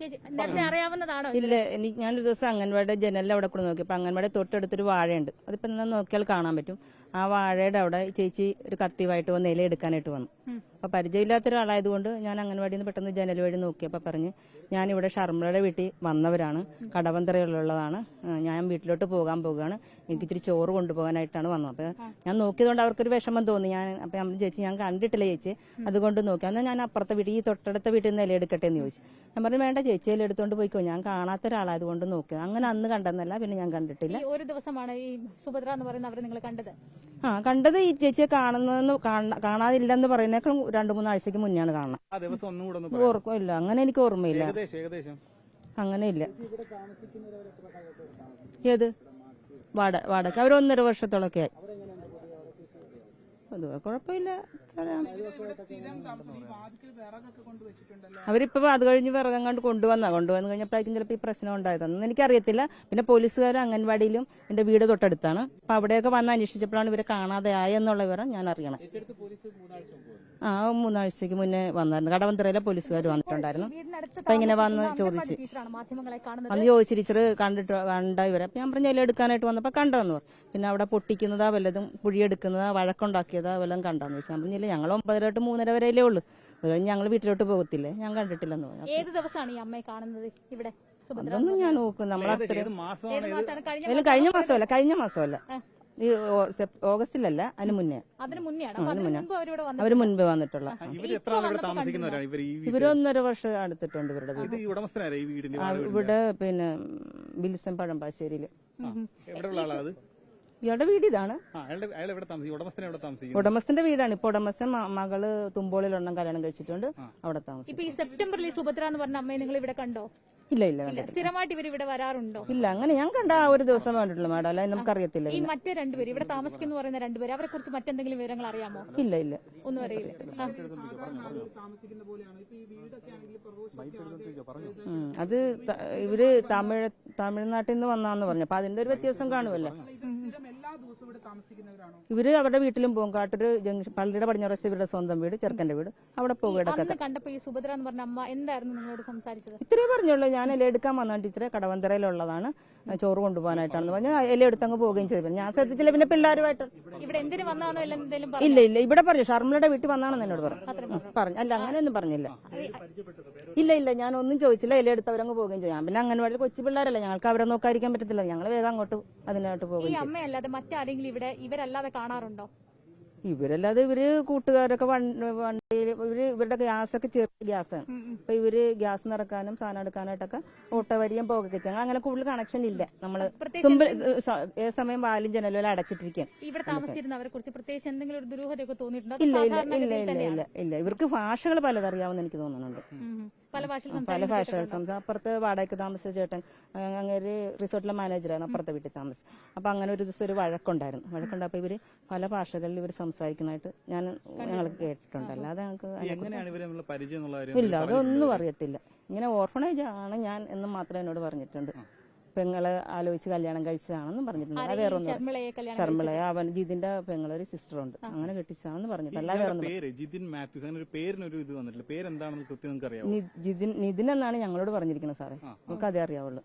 നേരത്തെ അറിയാവുന്നതാണോ ഇല്ല എനിക്ക് ഞാനൊരു ദിവസം അംഗൻവാടി ജനലിൽ അവിടെ കൂടെ നോക്കി. അപ്പൊ അംഗൻവാടി തൊട്ടടുത്തൊരു വാഴയുണ്ട്. അതിപ്പോ നോക്കിയാൽ കാണാൻ പറ്റും. ആ വാഴയുടെ അവിടെ ചേച്ചി ഒരു കത്തിവായിട്ട് വന്ന് ഇല എടുക്കാനായിട്ട് വന്നു. അപ്പൊ പരിചയമില്ലാത്ത ഒരാളായതുകൊണ്ട് ഞാൻ അംഗൻവാടിയിൽ നിന്ന് പെട്ടെന്ന് ജനൽ വഴി നോക്കിയപ്പോ പറഞ്ഞ് ഇവിടെ ഷർമ്മയുടെ വീട്ടിൽ വന്നവരാണ്. കടവന്തറയിലുള്ളതാണ്. ഞാൻ വീട്ടിലോട്ട് പോകാൻ പോവുകയാണ്. എനിക്ക് ഇത്തിരി ചോറ് കൊണ്ടുപോകാനായിട്ടാണ് വന്നത്. അപ്പൊ ഞാൻ നോക്കിയതുകൊണ്ട് അവർക്കൊരു വിഷമം തോന്നി. ഞാൻ അപ്പൊ നമ്മൾ ചേച്ചി ഞാൻ കണ്ടിട്ടില്ല ചേച്ചി. അതുകൊണ്ട് നോക്കി. എന്നാൽ ഞാൻ അപ്പുറത്തെ വീട്ടിൽ ഈ തൊട്ടടുത്ത വീട്ടിൽ നിന്ന് ഇല എടുക്കട്ടെ എന്ന് ചോദിച്ചു. ഞാൻ പറഞ്ഞു വേണ്ട ചേച്ചി ഇല എടുത്തോണ്ട് പോയിക്കോ. ഞാൻ കാണാത്ത ഒരാളായതുകൊണ്ട് നോക്കി. അങ്ങനെ അന്ന് കണ്ടെന്നല്ല പിന്നെ ഞാൻ കണ്ടിട്ടില്ല. ഒരു ദിവസമാണ് ഈ സുഭദ്ര എന്ന് പറയുന്ന അവർ നിങ്ങൾ കണ്ടത്. ആ കണ്ടത് ഈ ചേച്ചിയെ കാണുന്നതെന്ന് കാണ- കാണാതില്ലെന്ന് പറയുന്നേക്കാൾ രണ്ടു മൂന്നാഴ്ചക്ക് മുന്നെയാണ് കാണുന്നത്. ഓർക്കില്ല അങ്ങനെ എനിക്ക് ഓർമ്മയില്ല. ഏകദേശം ഏകദേശം. അങ്ങനെ ഇല്ല. ഏത്? വാട വാടക അവർ ഒന്നര വർഷത്തോളൊക്കെ ആയി. അത് കുഴപ്പമില്ല. അവരിപ്പോ അത് കഴിഞ്ഞ് വിറകം കണ്ട് കൊണ്ടുവന്ന. കൊണ്ടുവന്ന് കഴിഞ്ഞപ്പോഴേക്കും ചിലപ്പോൾ ഈ പ്രശ്നം ഉണ്ടായതെന്ന് എനിക്കറിയത്തില്ല. പിന്നെ പോലീസുകാർ അംഗൻവാടിയിലും എന്റെ വീട് തൊട്ടടുത്താണ്. അപ്പൊ അവിടെയൊക്കെ വന്ന് അന്വേഷിച്ചപ്പോഴാണ് ഇവരെ കാണാതെ ആയെന്നുള്ള വിവരം ഞാൻ അറിയണം. ആ മൂന്നാഴ്ചക്ക് മുന്നേ വന്നായിരുന്നു. കടവന്തറയിലെ പോലീസുകാർ വന്നിട്ടുണ്ടായിരുന്നു. അപ്പൊ ഇങ്ങനെ വന്ന് ചോദിച്ച്. മാധ്യമങ്ങളെ കാണുന്നത്? അന്ന് ചോദിച്ചു ടീച്ചർ കണ്ടിട്ട് കണ്ട ഇവരെ അപ്പൊ ഞാൻ പറഞ്ഞ എല്ലാം എടുക്കാനായിട്ട് വന്നപ്പോ കണ്ടതെന്ന് പറഞ്ഞു. പിന്നെ അവിടെ പൊട്ടിക്കുന്നതാ വല്ലതും കുഴിയെടുക്കുന്നതാ വഴക്കുണ്ടാക്കിയതാ വല്ലതും കണ്ടെന്ന് വെച്ചാൽ ഞാൻ പറഞ്ഞില്ല ഞങ്ങൾ ഒമ്പതര തൊട്ട് മൂന്നര വരെയല്ലേ ഉള്ളൂ. അത് കഴിഞ്ഞ് ഞങ്ങൾ വീട്ടിലോട്ട് പോകത്തില്ലേ? ഞാൻ കണ്ടിട്ടില്ലെന്ന് പറഞ്ഞു. ഏത് ദിവസമാണ് ഈ അമ്മയെ കാണുന്നത് ഇവിടെ? അതൊന്നും ഞാൻ നോക്കും. നമ്മൾ കഴിഞ്ഞ മാസമല്ല കഴിഞ്ഞ മാസമല്ല. ഈ ഓഗസ്റ്റിലല്ല അതിന് മുന്നേ. അതിന് വന്നു അവർ മുൻപേ വന്നിട്ടുള്ള. ഇവർ എത്ര നാൾ ഇവിടെ താമസിക്കുന്നവരാണ്? ഇവർ ഈ വീട്ടിൽ ഇവരൊന്നര വർഷം അടുത്തിട്ടുണ്ട് ഇവരുടെ വീട്. ഇവിടെ പിന്നെ ബിൽസൺ പഴമ്പാശ്ശേരിയിൽ എവിടെയുള്ള ആളാ അത് ഇയാളുടെ വീട് ഇതാണ്. ഉടമസ്ഥന്റെ വീടാണ്. ഇപ്പൊ ഉടമസ്ഥൻ മകൾ തുമ്പോളിൽ തുമ്പോളിലൊണ്ണം കല്യാണം കഴിച്ചിട്ടുണ്ട്. അവിടെ താമസിക്കും ഇപ്പൊ ഈ സെപ്റ്റംബറിൽ സുഭദ്ര എന്ന് പറഞ്ഞ അമ്മയെ നിങ്ങൾ ഇവിടെ കണ്ടോ? ഇല്ല ഇല്ല കണ്ടിട്ടില്ല. സ്ഥിരമായിട്ട് ഇവർ ഇവിടെ വരാറുണ്ടോ? ഇല്ല അങ്ങനെ ഞാൻ കണ്ട ആ ഒരു ദിവസം കണ്ടിട്ടുള്ള മാഡം അല്ല നമുക്കറിയത്തില്ല ഈ മറ്റേ രണ്ടുപേര് ഇവിടെ താമസിക്കുന്നു പറയുന്ന രണ്ടുപേര് അവരെ കുറിച്ച് മറ്റെന്തെങ്കിലും വിവരങ്ങൾ അറിയാമോ? ഇല്ല ഇല്ല. ഒന്നും അറിയില്ല. ആ. ഉം. അത് ത- ഇവർ തമിഴ് തമിഴ്നാട്ടിൽ നിന്ന് വന്നാന്ന് പറഞ്ഞു. അപ്പൊ അതിന്റെ ഒരു വ്യത്യാസം കാണുമല്ലോ. ഇവർ അവരുടെ വീട്ടിലും പോകും. കാട്ടൊരു ജംഗ്ഷൻ പള്ളിയുടെ പടിഞ്ഞാറ ഇവരുടെ സ്വന്തം വീട് ചെറുക്കന്റെ വീട്. അവിടെ പോകും കണ്ടപ്പോ ഈ സുഭദ്ര എന്ന് പറഞ്ഞ അമ്മ എന്തായിരുന്നു നിങ്ങളോട് സംസാരിച്ചത്? ഇത്രേ പറഞ്ഞുള്ളൂ. ഞാൻ ഇല എടുക്കാൻ വന്നാണ് ടീച്ചറെ. കടവന്തരയിലുള്ളതാണ്. ചോറ് കൊണ്ടുപോകാനായിട്ടാണെന്ന് പറഞ്ഞു ആ ഇല എടുത്തങ്ങ് പോവുകയും ചെയ്തു. ഞാൻ ശ്രദ്ധിച്ചില്ല. പിന്നെ പിള്ളേരുമായിട്ട്. ഇവിടെ എന്തിനു ഇല്ല ഇല്ല. ഇവിടെ പറഞ്ഞു. ഷർമിളയുടെ വീട്ടിൽ വന്നാണെന്ന് എന്നോട് പറഞ്ഞു. പറഞ്ഞു? അല്ല അങ്ങനെയൊന്നും പറഞ്ഞില്ല. ഇല്ല ഇല്ല. ഞാൻ ഒന്നും ചോദിച്ചില്ല. ഇല എടുത്തവരങ്ങ് പോവുകയും ചെയ്യാം ഞാൻ പിന്നെ അംഗൻവാടി കൊച്ചു പിള്ളേരല്ല. ഞങ്ങൾക്ക് അവരെ നോക്കാതിരിക്കാൻ പറ്റത്തില്ല. ഞങ്ങൾ വേഗം അങ്ങോട്ട് അതിനായിട്ട് പോകും മറ്റാരെങ്കിലും ഇവിടെ ഇവരല്ലാതെ കാണാറുണ്ടോ? ഇവരല്ലാതെ ഇവർ കൂട്ടുകാരൊക്കെ വണ്ടിയിൽ ഇവർ ഇവരുടെ ഗ്യാസ്. ഒക്കെ ചെറിയ ഗ്യാസാണ് അപ്പൊ ഇവർ ഗ്യാസ് നിറക്കാനും സാധനം എടുക്കാനായിട്ടൊക്കെ ഓട്ടോ വരിയും പോകൊക്കെ ചെയ്യാം അങ്ങനെ കൂടുതൽ കണക്ഷൻ ഇല്ല. നമ്മൾ ഏത് ഏ സമയം വാലും ജനലും അടച്ചിട്ടിരിക്കും. ഇവിടെ താമസിച്ചിരുന്നവരെ കുറിച്ച് പ്രത്യേകിച്ച് എന്തെങ്കിലും ഒരു ദുരൂഹതയൊക്കെ തോന്നിയിട്ടുണ്ടോ? ഇല്ല ഇല്ല ഇല്ല ഇല്ല ഇവർക്ക് ഭാഷകൾ പലതറിയാവുന്ന എനിക്ക് തോന്നുന്നുണ്ട്. പല ഭാഷകൾ സംസാരിക്കും അപ്പുറത്ത് വാടകയ്ക്ക് താമസിച്ച ചേട്ടൻ അങ്ങനെ അങ്ങേര് റിസോർട്ടിലെ മാനേജറാണ് അപ്പുറത്തെ വീട്ടിൽ താമസം അപ്പൊ അങ്ങനെ ഒരു ദിവസം ഒരു വഴക്കുണ്ടായിരുന്നു. വഴക്കുണ്ടപ്പോ ഇവർ പല ഭാഷകളിൽ ഇവർ സംസാരിക്കുന്നതായിട്ട് ഞാൻ ഞങ്ങൾ കേട്ടിട്ടുണ്ട്. അല്ലാതെ ഞങ്ങൾക്ക് എങ്ങനെയാണ് ഇവരെ നമ്മൾ പരിചയം എന്നുള്ള കാര്യം ഇല്ല അതൊന്നും അറിയത്തില്ല. ഇങ്ങനെ ഓർഫണേജ് ആണ് ഞാൻ എന്ന് മാത്രമേ എന്നോട് പറഞ്ഞിട്ടുണ്ട്. പെങ്ങൾ ആലോചിച്ച് കല്യാണം കഴിച്ചതാണെന്ന് പറഞ്ഞിട്ടുണ്ട്. അല്ലാതെ വേറെ ഒന്നും ശർമ്മള ശർമ്മളയെ അവൻ ജിതിന്റെ പെങ്ങളൊരു സിസ്റ്റർ ഉണ്ട് അങ്ങനെ കെട്ടിച്ചതാണെന്ന് പറഞ്ഞിട്ട്. അല്ലാതെ വേറെ പേര് ജിതിൻ മാത്യൂസ്. അങ്ങനെ ഒരു പേരിനൊരു ഇത് വന്നിട്ടില്ല. പേരെന്താണെന്ന് കൃത്യം നിങ്ങൾക്ക് ജിതിൻ നിതിൻ എന്നാണ് ഞങ്ങളോട് പറഞ്ഞിരിക്കുന്നത് സാറേ. നമുക്ക് അതേ അറിയാവുള്ളൂ.